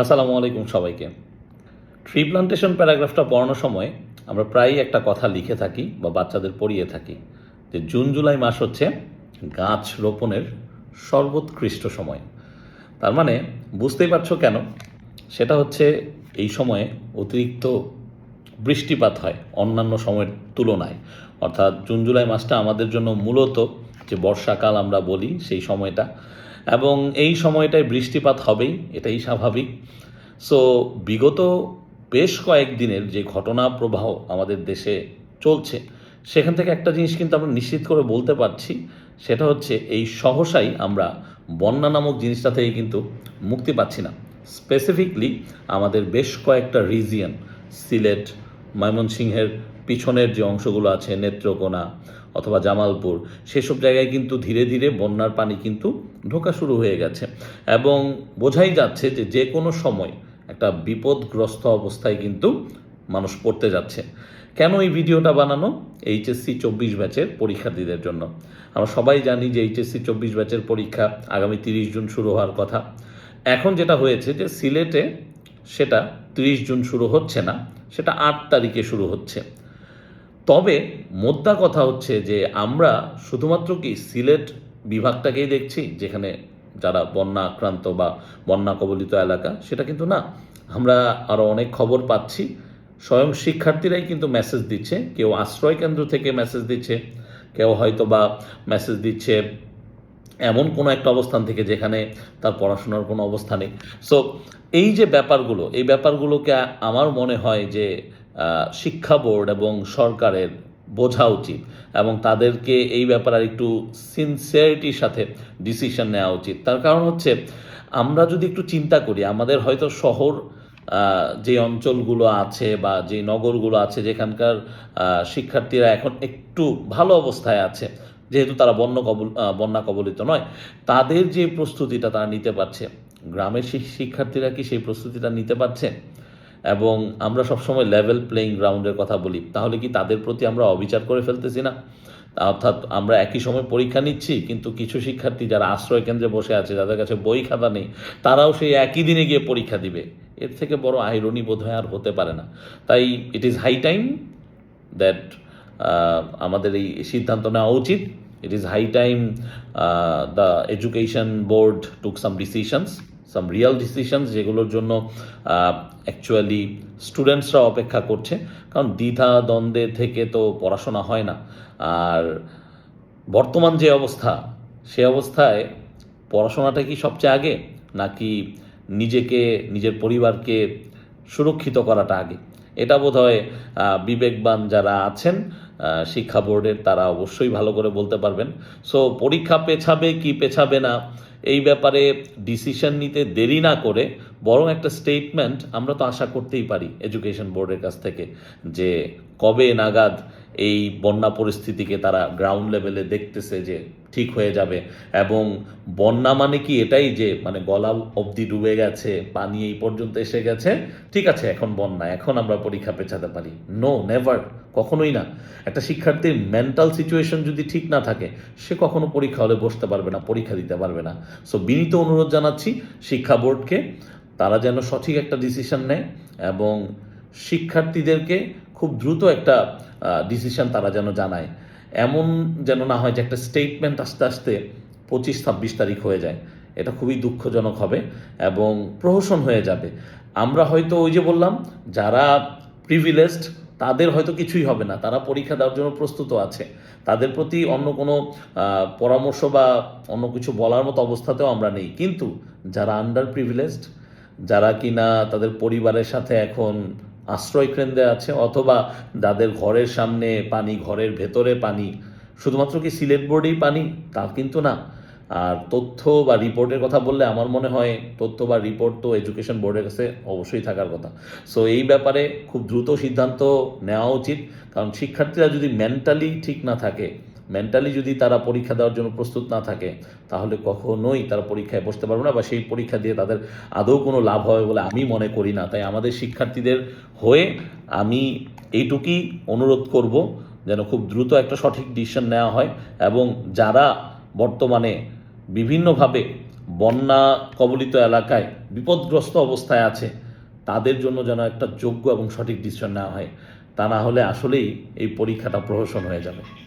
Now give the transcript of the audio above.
আসসালামু আলাইকুম সবাইকে। ট্রি প্লান্টেশন প্যারাগ্রাফটা পড়ানোর সময় আমরা প্রায়ই একটা কথা লিখে থাকি বা বাচ্চাদের পড়িয়ে থাকি যে জুন, জুলাই মাস হচ্ছে গাছ রোপণের সর্বোৎকৃষ্ট সময়। তার মানে বুঝতেই পারছ কেন? সেটা হচ্ছে এই সময়ে অতিরিক্ত বৃষ্টিপাত হয় অন্যান্য সময়ের তুলনায়। অর্থাৎ জুন, জুলাই মাসটা আমাদের জন্য মূলত যে বর্ষাকাল আমরা বলি সেই সময়টা এবং এই সময়টায় বৃষ্টিপাত হবেই, এটাই স্বাভাবিক। সো বিগত বেশ কয়েকদিনের যে ঘটনা প্রবাহ আমাদের দেশে চলছে, সেখান থেকে একটা জিনিস কিন্তু আমরা নিশ্চিত করে বলতে পারছি, সেটা হচ্ছে এই সহসাই আমরা বন্যা নামক জিনিসটা থেকে কিন্তু মুক্তি পাচ্ছি না। স্পেসিফিকলি আমাদের বেশ কয়েকটা রিজিয়ন সিলেট, ময়মনসিংহের পিছনের যে অংশগুলো আছে, নেত্রকোনা অথবা জামালপুর, সেসব জায়গায় কিন্তু ধীরে ধীরে বন্যার পানি কিন্তু ঢোকা শুরু হয়ে গেছে। এবং বোঝাই যাচ্ছে যে যে কোনো সময় একটা বিপদগ্রস্ত অবস্থায় কিন্তু মানুষ পড়তে যাচ্ছে। কেন এই ভিডিওটা বানানো? এইচএসসি চব্বিশ ব্যাচের পরীক্ষার্থীদের জন্য। আমরা সবাই জানি যে এইচএসসি চব্বিশ ব্যাচের পরীক্ষা আগামী তিরিশ জুন শুরু হওয়ার কথা। এখন যেটা হয়েছে যে সিলেটে সেটা তিরিশ জুন শুরু হচ্ছে না, সেটা আট তারিখে শুরু হচ্ছে। তবে মোদ্দা কথা হচ্ছে যে আমরা শুধুমাত্র কি সিলেট বিভাগটাকেই দেখছি, যেখানে যারা বন্যা আক্রান্ত বা বন্যা কবলিত এলাকা, সেটা কিন্তু না। আমরা আরও অনেক খবর পাচ্ছি। স্বয়ং শিক্ষার্থীরাই কিন্তু মেসেজ দিচ্ছে। কেউ আশ্রয় কেন্দ্র থেকে মেসেজ দিচ্ছে, কেউ হয়তো বা মেসেজ দিচ্ছে এমন কোনো একটা অবস্থান থেকে যেখানে তার পড়াশোনার কোনো অবস্থা নেই। সো এই যে ব্যাপারগুলো, এই ব্যাপারগুলোকে আমার মনে হয় যে শিক্ষা বোর্ড এবং সরকারের বোঝা উচিত এবং তাদেরকে এই ব্যাপারে একটু সিনসিয়ারিটির সাথে ডিসিশন নেওয়া উচিত। তার কারণ হচ্ছে, আমরা যদি একটু চিন্তা করি, আমাদের হয়তো শহর যে অঞ্চলগুলো আছে বা যে নগরগুলো আছে, যেখানকার শিক্ষার্থীরা এখন একটু ভালো অবস্থায় আছে, যেহেতু তারা বন্য কবল বন্যা কবলিত নয়, তাদের যে প্রস্তুতিটা তারা নিতে পারছে, গ্রামের শিক্ষার্থীরা কি সেই প্রস্তুতিটা নিতে পারছে? এবং আমরা সবসময় লেভেল প্লেইং গ্রাউন্ডের কথা বলি, তাহলে কি তাদের প্রতি আমরা অবিচার করে ফেলতেছি না? অর্থাৎ আমরা একই সময় পরীক্ষা নিচ্ছি, কিন্তু কিছু শিক্ষার্থী যারা আশ্রয় কেন্দ্রে বসে আছে, যাদের কাছে বই খাতা নেই, তারাও সেই একই দিনে গিয়ে পরীক্ষা দিবে। এর থেকে বড় আইরনি বোধ হয় আর হতে পারে না। তাই it is high time that আমাদের এই সিদ্ধান্ত নেওয়া উচিত। It is high time the education board took some decisions some real decisions যেগুলোর জন্য অ্যাকচুয়ালি স্টুডেন্টসরা অপেক্ষা করছে। কারণ দ্বিধা দ্বন্দ্বে থেকে তো পড়াশোনা হয় না। আর বর্তমান যে অবস্থা, সে অবস্থায় পড়াশোনাটা কি সবচেয়ে আগে? নাকি নিজেকে, নিজের পরিবারকে সুরক্ষিত করাটা আগে? এটা বোধ হয় বিবেকবান যারা আছেন শিক্ষা বোর্ডের, তারা অবশ্যই ভালো করে বলতে পারবেন। সো পরীক্ষা পেছাবে কি পেছাবে না এই ব্যাপারে ডিসিশন নিতে দেরি না করে বরং একটা স্টেটমেন্ট আমরা তো আশা করতেই পারি এডুকেশন বোর্ডের কাছ থেকে যে কবে নাগাদ এই বন্যা পরিস্থিতিকে তারা গ্রাউন্ড লেভেলে দেখতেছে যে ঠিক হয়ে যাবে এবং বন্যা মানে কি এটাই যে মানে গলা অবধি ডুবে গেছে, পানি এই পর্যন্ত এসে গেছে, ঠিক আছে, এখন বন্যা, এখন আমরা পরীক্ষা পেছাতে পারি। নো নেভার কখনোই না। একটা শিক্ষার্থীর মেন্টাল সিচুয়েশন যদি ঠিক না থাকে, সে কখনো পরীক্ষা হলে বসতে পারবে না, পরীক্ষা দিতে পারবে না। সো বিনীত অনুরোধ জানাচ্ছি শিক্ষা বোর্ডকে তারা যেন সঠিক একটা ডিসিশন নেয় এবং শিক্ষার্থীদেরকে খুব দ্রুত একটা ডিসিশন তারা যেন জানায়। এমন যেন না হয় যে একটা স্টেটমেন্ট আস্তে আস্তে পঁচিশ, ছাব্বিশ তারিখ হয়ে যায়। এটা খুবই দুঃখজনক হবে এবং প্রহসন হয়ে যাবে। আমরা হয়তো ওই যে বললাম, যারা প্রিভিলেজড তাদের হয়তো কিছুই হবে না। তারা পরীক্ষা দেওয়ার জন্য প্রস্তুত আছে। তাদের প্রতি অন্য কোনো পরামর্শ বা অন্য কিছু বলার মতো অবস্থাতেও আমরা নেই। কিন্তু যারা আন্ডার প্রিভিলেজড যারা কিনা তাদের পরিবারের সাথে এখন আশ্রয় কেন্দ্রে আছে অথবা যাদের ঘরের সামনে পানি, ঘরের ভেতরে পানি, শুধুমাত্র কি সিলেট বোর্ডেই পানি? তা কিন্তু না। আর তথ্য বা রিপোর্টের কথা বললে আমার মনে হয় তথ্য বা রিপোর্ট তো এডুকেশন বোর্ডের কাছে অবশ্যই থাকার কথা। সো এই ব্যাপারে খুব দ্রুত সিদ্ধান্ত নেওয়া উচিত। কারণ শিক্ষার্থীরা যদি মেন্টালি ঠিক না থাকে মেন্টালি যদি তারা পরীক্ষা দেওয়ার জন্য প্রস্তুত না থাকে, তাহলে কখনোই তারা পরীক্ষায় বসতে পারবে না বা সেই পরীক্ষা দিয়ে তাদের আদৌ কোনো লাভ হবে বলে আমি মনে করি না। তাই আমাদের শিক্ষার্থীদের হয়ে আমি এইটুকুই অনুরোধ করব, যেন খুব দ্রুত একটা সঠিক ডিসিশন নেওয়া হয় এবং যারা বর্তমানে বিভিন্নভাবে বন্যা কবলিত এলাকায় বিপদগ্রস্ত অবস্থায় আছে, তাদের জন্য যেন একটা যোগ্য এবং সঠিক ডিসিশন নেওয়া হয়। তা না হলে আসলেই এই পরীক্ষাটা প্রহসন হয়ে যাবে।